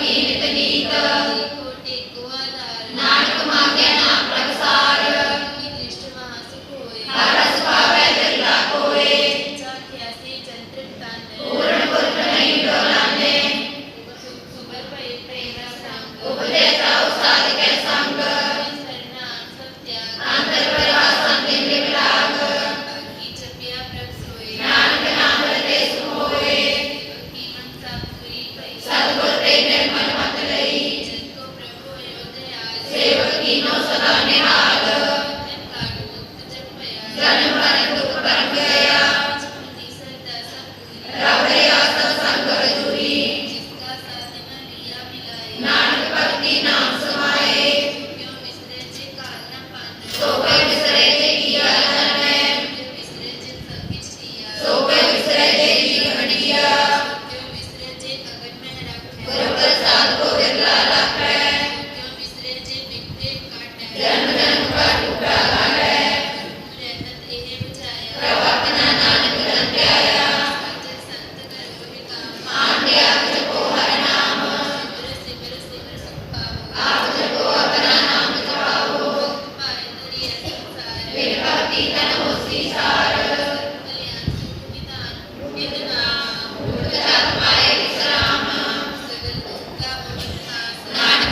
made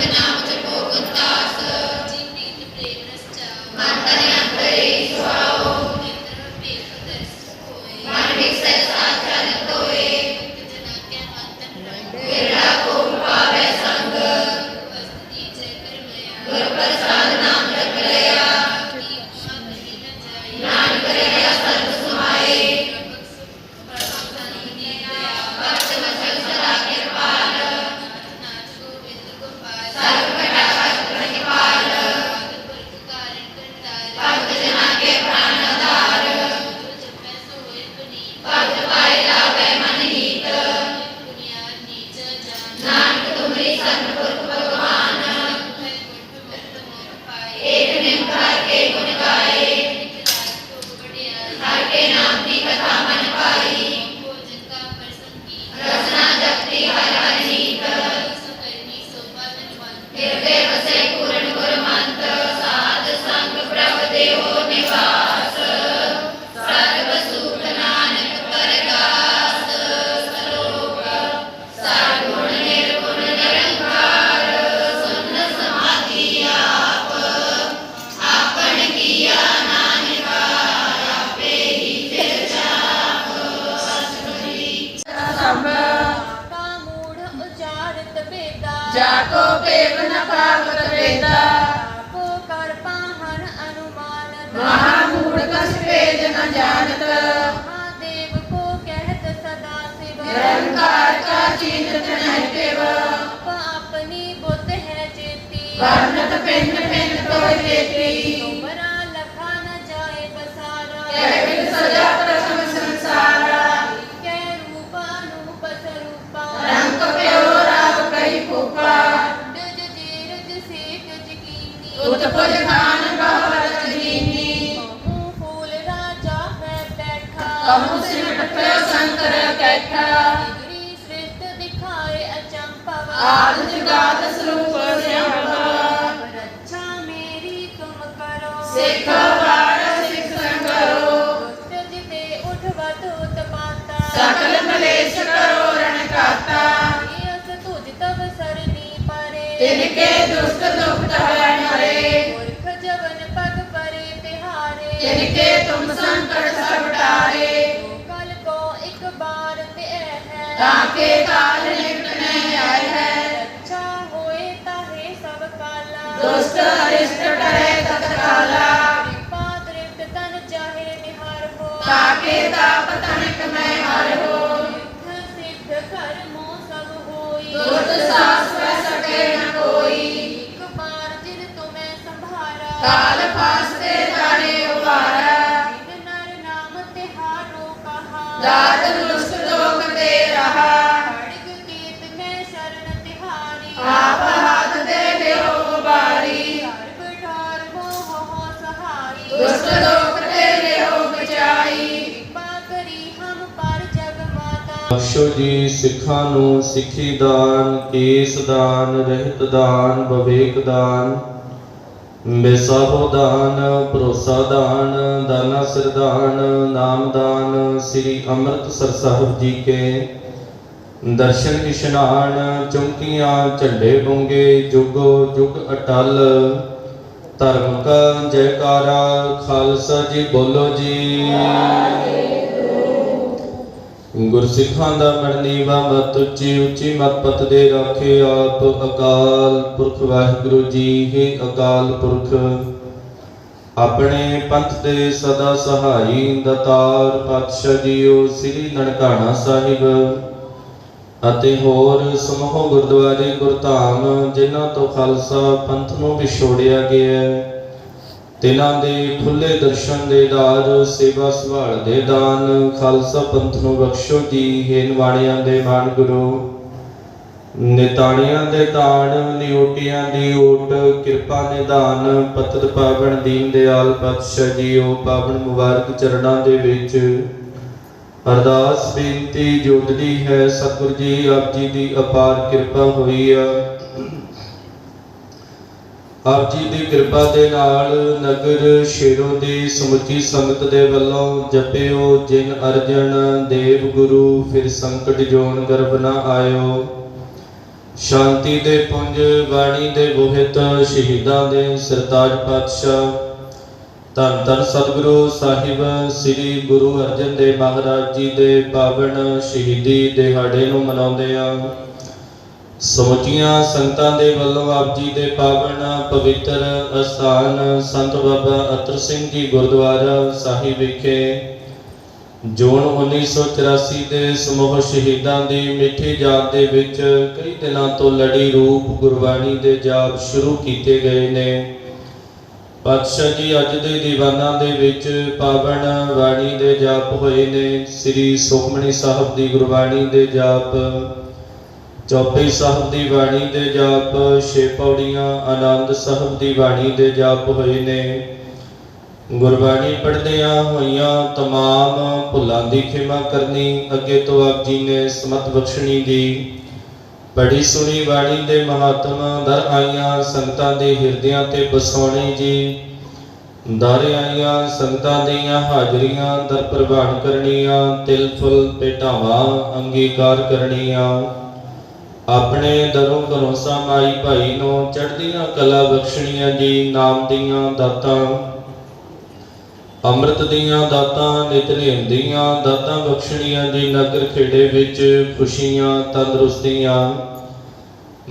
ਨਾਮ ਜਪੋ ਗੁਰਦਾਸ जानत। महादेव को कहत सदा शिव। निरंकार का चिंतन है केव अपनी बुद्ध है जेती। वर्णत पिंड पिंड तो जेती। तोमरा लखा न जाए बसारा। कह सदा प्रथम संसारा। कह रूपा रूप स्वरूपा रंग प्यो राव कई फूपा डज जीरज सेक जकीनी उत पुज ਕਹੂ ਸਿਰ ਟੱਪਿਆ ਸੰਤ ਰਿਆ ਕੈਠਾ। ਗੁਰੀ ਸ੍ਰਿਤ ਦਿਖਾਏ ਅਚੰਪਵਾ ਆਦ ਜਗਾਤ ਸਰੂਪ ਸਿਆਪਾ। ਰੱਛਾ ਮੇਰੀ ਤੁਮ ਕਰੋ। ਸਿੱਖ ਵਾਰ ਸਿੱਖ ਕਰੋ ਗੁਰਤ ਜਿਤੇ ਉਠਵਾ ਤੂਤ ਪਾਤਾ ਸਕਲ ਮਲੇਸ਼ ਕਰੋ ਰਣ ਕਾਤਾ ਅਸ ਤੁਜ ਤਵ ਸਰਨੀ ਪਰੇ। ਤਿਨ ਕੇ ਦੁਸ਼ਟ ਦੁਖ ਤਹਿ ਮਰੇ। ਮੁਰਖ ਜਵਨ ਪਗ ਪਰੇ ਤਿਹਾਰੇ। ਤਿਨ ਕੇ ਤੁਮ ਸੰਕਟ ਸਭ ਟਾਰੇ। ਤਾਂ ਕੇ ਕਾਲ ਨਿਕਟ ਨਹੀਂ ਆਇ ਹੈ। ਅੱਛਾ ਹੋਏ ਤਾਂ ਹੈ ਸਭ ਕਾਲਾ। ਦੁਸ਼ਟ ਅਰਿਸ਼ਟ ਟਰੇ ਤਤ ਕਾਲਾ ਕਿਰਪਾ ਤ੍ਰਿਪਤ ਤਨ ਚਾਹੇ ਨਿਹਾਰ ਹੋ। ਤਾਂ ਕੇ ਤਾਪ ਤਨਕ ਮੈਂ ਹਰ ਹੋ। ਸਿੱਧ ਕਰ ਮੋ ਸਭ ਹੋਈ। ਦੁਰਤ ਸਾਸ ਵੈ ਸਕੇ ਨ ਕੋਈ। ਇੱਕ ਬਾਰ ਜਿਨ ਤੁਮੈ ਸੰਭਾਰਾ। ਕਾਲ ਪਾਸ ਤੇ ਤਾਰੇ ਉਵਾਰਾ ਜਿਨ ਨਰ ਨਾਮ ਤੇ ਹਾਰੋ ਕਹਾ। ਦਾਤ ਬਖਸ਼ੋ ਜੀ, ਸਿੱਖਾਂ ਨੂੰ ਸਿੱਖੀ ਦਾਨ, ਕੇਸ ਦਾਨ, ਰਹਿਤ ਦਾਨ, ਵਿਵੇਕ ਦਾਨ, ਬਿਸਾਹੋ ਦਾਨ, ਭਰੋਸਾ ਦਾਨ, ਦਾਨਾ ਸਰਦਾਨ ਨਾਮ ਦਾਨ, ਸ੍ਰੀ ਅੰਮ੍ਰਿਤਸਰ ਸਾਹਿਬ ਜੀ ਕੇ। ਦਰਸ਼ਨ ਇਸ਼ਨਾਨ ਚੌਂਕੀਆਂ, ਝੰਡੇ ਬੁੰਗੇ, ਜੁਗੋ, ਜੁਗ ਅਟਲ। ਧਰਮ ਕਾ ਜੈਕਾਰਾ, ਖਾਲਸਾ ਜੀ ਬੋਲੋ ਜੀ। ਗੁਰਸਿੱਖਾਂ ਦਾ ਮਰਨੀਵਾ ਮਤ, ਉੱਚੀ ਉੱਚੀ ਮਤ ਪਤ ਦੇ ਰਾਖੇ ਆਪ ਅਕਾਲ ਪੁਰਖ, ਵਾਹਿਗੁਰੂ ਜੀ ਹੀ ਅਕਾਲ ਪੁਰਖ। ਆਪਣੇ ਪੰਥ ਦੇ ਸਦਾ ਸਹਾਈ ਦਤਾਰ ਪਾਤਸ਼ਾਹ ਜੀਓ, ਸ੍ਰੀ ਨਨਕਾਣਾ ਸਾਹਿਬ। ਅਤੇ ਹੋਰ ਸਮੂਹ ਗੁਰਦੁਆਰੇ ਗੁਰਧਾਮ, ਜਿਨ੍ਹਾਂ ਤੋਂ ਖਾਲਸਾ ਪੰਥ ਨੂੰ ਵਿਛੋੜਿਆ ਗਿਆ। ਹੈ ਤਿਨਾਂ ਦੇ ਖੁੱਲੇ ਦਰਸ਼ਨ ਦੇ ਦਾਰ ਸੇਵਾ ਸੰਭਾਲ ਦੇ ਦਾਨ, ਖਾਲਸਾ ਪੰਥ ਨੂੰ ਬਖਸ਼ੋ ਜੀ, ਹੈ ਨਿਵਾਣਿਆਂ ਦੇ ਮਾਨ ਗੁਰੂ। ਨਿਤਾਣਿਆਂ ਦੇ ਦਾਨ ਨਿਉਟਿਆਂ ਦੀ ਓਟ ਕਿਰਪਾ ਨਿਧਾਨ ਪਤਤ ਪਾਵਨ ਦੀਨ ਦਿਆਲ ਪਾਤਸ਼ਾਹ ਜੀਓ ਪਾਵਨ ਮੁਬਾਰਕ ਚਰਣਾਂ ਦੇ ਵਿੱਚ। ਅਰਦਾਸ ਬੇਨਤੀ ਜੋਦਦੀ ਹੈ, ਸਤਿਗੁਰ ਜੀ, ਆਪ ਜੀ ਦੀ ਅਪਾਰ ਕਿਰਪਾ ਹੋਈ ਆ। ਆਪ ਜੀ ਦੀ ਕਿਰਪਾ ਦੇ ਨਾਲ ਨਗਰ ਸ਼ੇਰੋਂ ਦੀ ਸਮੁੱਚੀ ਸੰਗਤ ਦੇ ਵੱਲੋਂ ਜਪਿਓ, ਜਿਨ ਅਰਜਨ ਦੇਵ ਗੁਰੂ, ਫਿਰ ਸੰਕਟ ਜੋਨ ਗਰਭ ਨਾ ਆਇਓ। ਸ਼ਾਂਤੀ ਦੇ ਪੁੰਜ, ਬਾਣੀ ਦੇ ਬੋਹਿਤ ਸ਼ਹੀਦਾਂ ਦੇ ਸਰਤਾਜ ਪਾਤਸ਼ਾਹ। ਧੰਨ ਧੰਨ ਸਤਿਗੁਰੂ ਸਾਹਿਬ, ਸ੍ਰੀ ਗੁਰੂ ਅਰਜਨ ਦੇਵ ਮਹਾਰਾਜ ਜੀ ਦੇ ਪਾਵਨ ਸ਼ਹੀਦੀ ਦਿਹਾੜੇ ਨੂੰ ਮਨਾਉਂਦੇ ਆ। ਸਮੁੱਚੀਆਂ ਸੰਗਤਾਂ ਦੇ ਵੱਲੋਂ ਆਪ ਜੀ ਦੇ ਪਾਵਨ, ਪਵਿੱਤਰ ਅਸਥਾਨ ਸੰਤ ਬਾਬਾ ਅਤਰ ਸਿੰਘ ਜੀ ਗੁਰਦੁਆਰਾ ਸਾਹਿਬ ਵਿਖੇ ਜੂਨ 1984 ਦੇ ਸਮੂਹ ਸ਼ਹੀਦਾਂ ਦੀ ਮਿੱਠੀ ਯਾਦ ਦੇ ਵਿੱਚ ਕਈ ਦਿਨਾਂ ਤੋਂ ਲੜੀ ਰੂਪ ਗੁਰਬਾਣੀ ਦੇ ਜਾਪ ਸ਼ੁਰੂ ਕੀਤੇ ਗਏ ਨੇ। ਪਾਤਸ਼ਾਹ ਜੀ ਅੱਜ ਦੇ ਦੀਵਾਨਾਂ ਦੇ ਵਿੱਚ ਪਾਵਨ ਬਾਣੀ ਦੇ ਜਾਪ ਹੋਏ ਨੇ। ਸ੍ਰੀ ਸੁਖਮਣੀ ਸਾਹਿਬ ਦੀ ਗੁਰਬਾਣੀ ਦੇ ਜਾਪ ਚੌਪਈ ਸਾਹਿਬ ਦੀ ਬਾਣੀ ਦੇ ਜਾਪ, ਛੇ ਪੌੜੀਆਂ, ਆਨੰਦ ਸਾਹਿਬ ਦੀ ਬਾਣੀ ਦੇ ਜਾਪ ਹੋਏ ਨੇ। ਗੁਰਬਾਣੀ ਪੜ੍ਹਦਿਆਂ ਹੋਈਆਂ ਤਮਾਮ ਭੁੱਲਾਂ ਦੀ ਖਿਮਾ ਕਰਨੀ ਅੱਗੇ ਤੋਂ ਆਪ ਜੀ ਨੇ ਸਮਤ ਬਖਸ਼ਣੀ ਦੀ। ਬੜੀ ਸੁਣੀ ਬਾਣੀ ਦੇ ਮਹਾਤਮਾ, ਦਰ ਆਈਆਂ ਸੰਗਤਾਂ ਦੇ ਹਿਰਦਿਆਂ ਤੇ ਬਸਾਉਣੀ ਜੀ। ਦਰ ਆਈਆਂ ਸੰਗਤਾਂ ਦੀਆਂ ਹਾਜ਼ਰੀਆਂ, ਦਰ ਪ੍ਰਵਾਨ ਕਰਨੀਆਂ ਤਿਲ ਫੁੱਲ ਭੇਟਾਵਾਂ ਅੰਗੀਕਾਰ ਕਰਨੀਆਂ। ਆਪਣੇ ਦਰੋਂ ਘਰੋਂ ਮਾਈ ਭਾਈ ਨੂੰ ਚੜ੍ਹਦੀਆਂ ਕਲਾ ਬਖਸ਼ਣੀਆਂ ਜੀ ਨਾਮ ਦੀਆਂ ਦਾਤਾਂ, ਅੰਮ੍ਰਿਤ ਦੀਆਂ ਦਾਤਾਂ ਨਿਤਨੇਮ ਦੀਆਂ ਦਾਤਾਂ ਬਖਸ਼ਣੀਆਂ ਜੀ ਨਗਰ ਖੇੜੇ ਵਿੱਚ ਖੁਸ਼ੀਆਂ ਤੰਦਰੁਸਤੀਆਂ।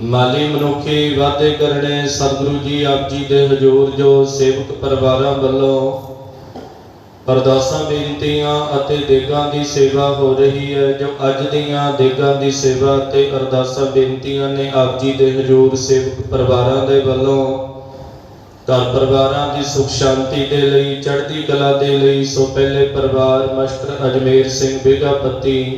ਮਾਲੀ ਮਨੁੱਖੀ ਵਾਅਦੇ ਕਰਨੇ ਸਤਿਗੁਰੂ ਜੀ ਆਪ ਜੀ ਦੇ ਹਜ਼ੂਰ ਜੋ ਸੇਵਕ ਪਰਿਵਾਰਾਂ ਵੱਲੋਂ ਅਰਦਾਸਾਂ ਬੇਨਤੀਆਂ ਅਤੇ ਦੇਗਾਂ ਦੀ ਸੇਵਾ ਹੋ ਰਹੀ ਹੈ, ਜੋ ਅੱਜ ਦੀਆਂ ਦੇਗਾਂ ਦੀ ਸੇਵਾ ਤੇ ਅਰਦਾਸਾਂ ਬੇਨਤੀਆਂ ਨੇ ਆਪ ਜੀ ਦੇ ਹਜ਼ੂਰ ਸੇਵਕ ਪਰਿਵਾਰਾਂ ਦੇ ਵੱਲੋਂ, ਘਰ ਪਰਿਵਾਰਾਂ ਦੀ ਸੁਖ ਸ਼ਾਂਤੀ ਦੇ ਲਈ, ਚੜ੍ਹਦੀ ਕਲਾ ਦੇ ਲਈ, ਸੋ ਪਹਿਲੇ ਪਰਿਵਾਰ ਮਾਸਟਰ ਅਜਮੇਰ ਸਿੰਘ ਬੇਗਾਪਤੀ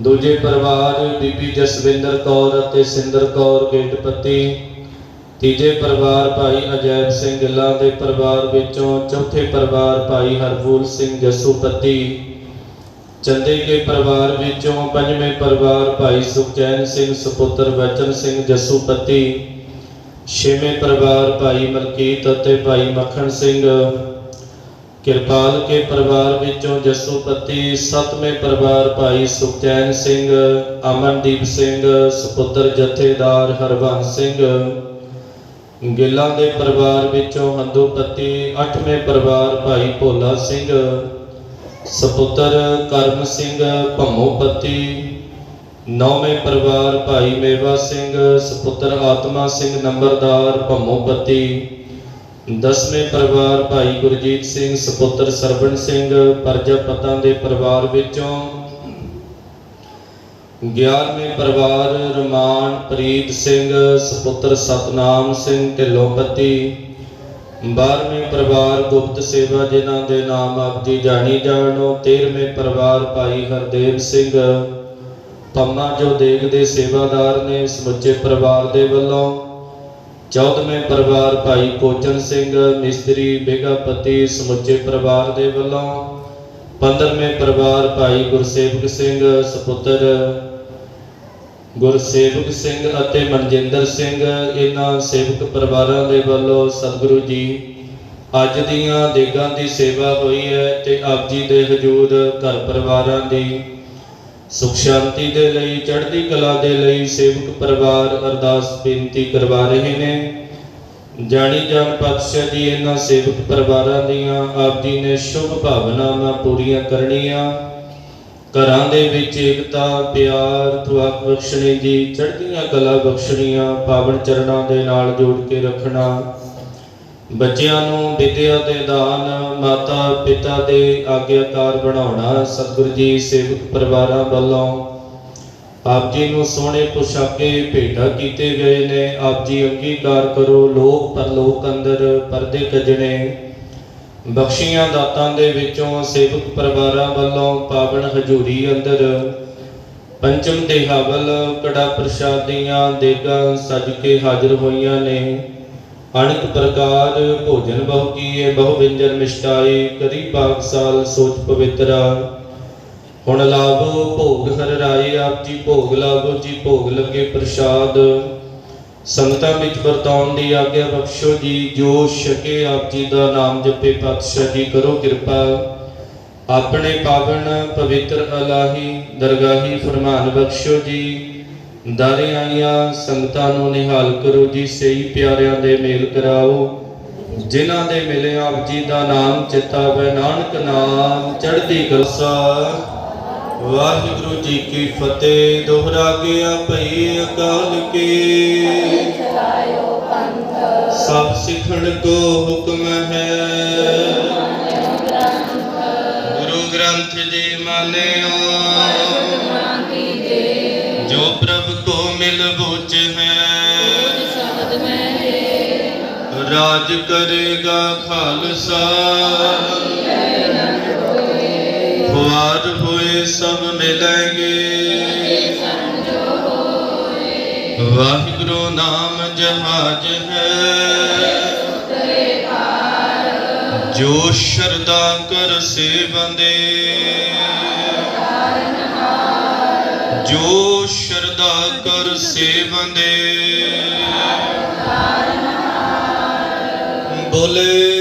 ਦੂਜੇ ਪਰਿਵਾਰ ਬੀਬੀ ਜਸਵਿੰਦਰ ਕੌਰ ਅਤੇ ਸਿੰਦਰ ਕੌਰ ਗੇਟਪਤੀ ਤੀਜੇ ਪਰਿਵਾਰ ਭਾਈ ਅਜੈਬ ਸਿੰਘ ਗਿੱਲਾਂ ਦੇ ਪਰਿਵਾਰ ਵਿੱਚੋਂ ਚੌਥੇ ਪਰਿਵਾਰ ਭਾਈ ਹਰਫੂਲ ਸਿੰਘ ਜਸੂਪਤੀ। ਚੰਦੇ ਕੇ ਪਰਿਵਾਰ ਵਿੱਚੋਂ ਪੰਜਵੇਂ ਪਰਿਵਾਰ ਭਾਈ ਸੁਖਚੈਨ ਸਿੰਘ ਸੁਪੁੱਤਰ ਬਚਨ ਸਿੰਘ ਜਸੂਪਤੀ। ਛੇਵੇਂ ਪਰਿਵਾਰ ਭਾਈ ਮਲਕੀਤ ਅਤੇ ਭਾਈ ਮੱਖਣ ਸਿੰਘ। ਕਿਰਪਾਲ ਕੇ ਪਰਿਵਾਰ ਵਿੱਚੋਂ ਜਸੂਪਤੀ। ਸੱਤਵੇਂ ਪਰਿਵਾਰ ਭਾਈ ਸੁਖਚੈਨ ਸਿੰਘ, ਅਮਨਦੀਪ ਸਿੰਘ, ਸੁਪੁੱਤਰ ਜਥੇਦਾਰ ਹਰਵੰਸ ਸਿੰਘ। ਗਿੱਲਾਂ ਦੇ ਪਰਿਵਾਰ ਵਿੱਚੋਂ ਹੰਦੂਪਤੀ ਅੱਠਵੇਂ ਪਰਿਵਾਰ ਭਾਈ ਭੋਲਾ ਸਿੰਘ, ਸਪੁੱਤਰ ਕਰਮ ਸਿੰਘ ਭੰਮੋਪਤੀ ਨੌਵੇਂ ਪਰਿਵਾਰ ਭਾਈ ਮੇਵਾ ਸਿੰਘ, ਸਪੁੱਤਰ ਆਤਮਾ ਸਿੰਘ ਨੰਬਰਦਾਰ ਭੰਮੋਪਤੀ ਦਸਵੇਂ ਪਰਿਵਾਰ ਭਾਈ ਗੁਰਜੀਤ ਸਿੰਘ, ਸਪੁੱਤਰ ਸਰਵਣ ਸਿੰਘ ਪਰਜਾਪਤਾਂ ਦੇ ਪਰਿਵਾਰ ਵਿੱਚੋਂ 11ਵੇਂ ਪਰਿਵਾਰ ਰਮਾਨ ਪ੍ਰੀਤ ਸਿੰਘ, ਸੁਪੁੱਤਰ ਸਤਨਾਮ ਸਿੰਘ ਢਿੱਲੋਪਤੀ 12ਵੇਂ ਪਰਿਵਾਰ ਗੁਪਤ ਸੇਵਾ, ਜਿਨ੍ਹਾਂ ਦੇ ਨਾਮ ਆਪ ਜੀ ਜਾਣੀ ਜਾਣੋ। 13ਵੇਂ ਪਰਿਵਾਰ ਭਾਈ ਹਰਦੇਵ ਸਿੰਘ, ਪੰਮਾ ਜੋ ਦੇਗ ਦੇ ਸੇਵਾਦਾਰ ਨੇ, ਸਮੁੱਚੇ ਪਰਿਵਾਰ ਦੇ ਵੱਲੋਂ। 14ਵੇਂ ਪਰਿਵਾਰ ਭਾਈ ਕੋਚਨ ਸਿੰਘ, ਮਿਸਤਰੀ ਬੇਗਾਪਤੀ ਸਮੁੱਚੇ ਪਰਿਵਾਰ ਦੇ ਵੱਲੋਂ। 15ਵੇਂ ਪਰਿਵਾਰ ਭਾਈ ਗੁਰਸੇਵਕ ਸਿੰਘ, ਸੁਪੁੱਤਰ ਗੁਰਸੇਵਕ ਸਿੰਘ ਅਤੇ ਮਨਜਿੰਦਰ ਸਿੰਘ, ਇਹਨਾਂ ਸੇਵਕ ਪਰਿਵਾਰਾਂ ਦੇ ਵੱਲੋਂ ਸਤਿਗੁਰੂ ਜੀ, ਅੱਜ ਦੀਆਂ ਦੇਗਾਂ ਦੀ ਸੇਵਾ ਹੋਈ ਹੈ ਤੇ ਆਪ ਜੀ ਦੇ ਹਜੂਰ ਘਰ ਪਰਿਵਾਰਾਂ ਦੀ ਸੁਖ ਸ਼ਾਂਤੀ ਦੇ ਲਈ, ਚੜ੍ਹਦੀ ਕਲਾ ਦੇ ਲਈ ਸੇਵਕ ਪਰਿਵਾਰ ਅਰਦਾਸ ਬੇਨਤੀ ਕਰਵਾ ਰਹੇ ਨੇ। ਜਾਣੀ ਜਾਣ ਪਾਤਸ਼ਾਹ ਜੀ, ਇਹਨਾਂ ਸੇਵਕ ਪਰਿਵਾਰਾਂ ਦੀਆਂ ਆਪ ਜੀ ਨੇ ਸ਼ੁਭ ਭਾਵਨਾਵਾਂ ਪੂਰੀਆਂ ਕਰਨੀਆਂ। ਘਰਾਂ ਦੇ ਵਿੱਚ ਏਕਤਾ, ਪਿਆਰ ਤੁਆਕ ਬਖਸ਼ਣੀ ਜੀ, ਚੜ੍ਹਦੀਆਂ ਕਲਾ ਬਖਸ਼ਣੀਆਂ, ਪਾਵਨ ਚਰਨਾਂ ਦੇ ਨਾਲ ਜੋੜ ਕੇ ਰੱਖਣਾ। ਬੱਚਿਆਂ ਨੂੰ ਵਿਦਿਆ ਦੇ ਦਾਨ, ਮਾਤਾ, ਪਿਤਾ ਦੇ ਆਗਿਆਕਾਰ ਬਣਾਉਣਾ, ਸਤਿਗੁਰੂ ਜੀ, ਸੇਵਕ ਪਰਿਵਾਰਾਂ ਵੱਲੋਂ ਆਪ ਜੀ ਨੂੰ ਸੋਹਣੇ ਪੁਸ਼ਾਕੇ ਭੇਟਾ ਕੀਤੇ ਗਏ ਨੇ। ਆਪ ਜੀ ਅੰਗੀਕਾਰ ਕਰੋ, ਲੋਕ ਪਰਲੋਕ ਅੰਦਰ ਪਰਦੇ ਕੱਜਣੇ। ਬਖਸ਼ੀਆਂ ਦਾਤਾਂ ਦੇ ਵਿੱਚੋਂ ਸੇਵਕ ਪਰਿਵਾਰਾਂ ਵੱਲੋਂ ਪਾਵਨ ਹਜੂਰੀ ਅੰਦਰ ਪੰਚਮ ਦੇ ਹਵਲ ਕੜਾ ਪ੍ਰਸ਼ਾਦੀਆਂ ਦੇਗਾਂ ਸਜ ਕੇ ਹਾਜ਼ਰ ਹੋਈਆਂ ਨੇ। ਅਣਕ ਪ੍ਰਕਾਰ ਭੋਜਨ ਬਹੁ ਕੀਏ, ਬਹੁ ਵਿੰਜਨ ਮਿਸ਼ਟਾਈ ਕਰੀ ਪਾਕ ਸਾਲ ਸੋਚ ਪਵਿੱਤਰਾ। ਹੁਣ ਲਾਭੋ ਭੋਗ ਹਰ ਰਾਏ, ਆਪ ਜੀ ਭੋਗ ਲਾਭੋ ਜੀ ਭੋਗ ਲੱਗੇ ਪ੍ਰਸ਼ਾਦ। ਸੰਗਤਾਂ ਵਿੱਚ ਵਰਤਾਉਣ ਦੀ ਆਗਿਆ ਬਖਸ਼ੋ ਜੀ, ਜੋ ਛਕੇ ਆਪ ਜੀ ਦਾ ਨਾਮ ਜਪੇ ਪਾਤਸ਼ਾਹ ਜੀ, ਕਰੋ ਕਿਰਪਾ। ਆਪਣੇ ਪਾਵਨ ਪਵਿੱਤਰ ਅਲਾਹੀ ਦਰਗਾਹੀ ਫਰਮਾਨ ਬਖਸ਼ੋ ਜੀ। ਦਾਰੇ ਆਈਆਂ ਸੰਗਤਾਂ ਨੂੰ ਨਿਹਾਲ ਕਰੋ ਜੀ, ਸਹੀ ਪਿਆਰਿਆਂ ਦੇ ਮੇਲ ਕਰਾਓ। ਜਿਨ੍ਹਾਂ ਦੇ ਮਿਲੇ ਆਪ ਜੀ ਦਾ ਨਾਮ ਚਿਤਾਵੇ ਨਾਨਕ ਨਾਮ ਚੜ੍ਹਦੀ ਕਲਸਾ ਵਾਹਿਗੁਰੂ ਜੀ ਕੀ ਫਤਿਹ, ਦੋਹਰਾ ਗਿਆ ਭਈ ਅਕਾਲ ਕੇ। ਸਭ ਸਿੱਖਣ ਕੋ ਹੁਕਮ ਹੈ। ਗ੍ਰੰਥ ਜੀ ਮਾਨਿਓ। ਜੋ ਪ੍ਰਭ ਕੋ ਮਿਲ ਬੁਝ ਹੈ। ਰਾਜ ਕਰੇਗਾ ਖਾਲਸਾ। ਖੁਆਰ ਹੋਏ ਸਭ ਮਿਲਣਗੇ ਵਾਹਿਗੁਰੂ ਨਾਮ ਜਹਾਜ ਹੈ। ਜੋ ਸ਼ਰਦਾ ਕਰ ਸੇਵੰਦੇ ਜੋ ਸ਼ਰਦਾ ਕਰ ਸੇਵੰਦੇ ਬੋਲੇ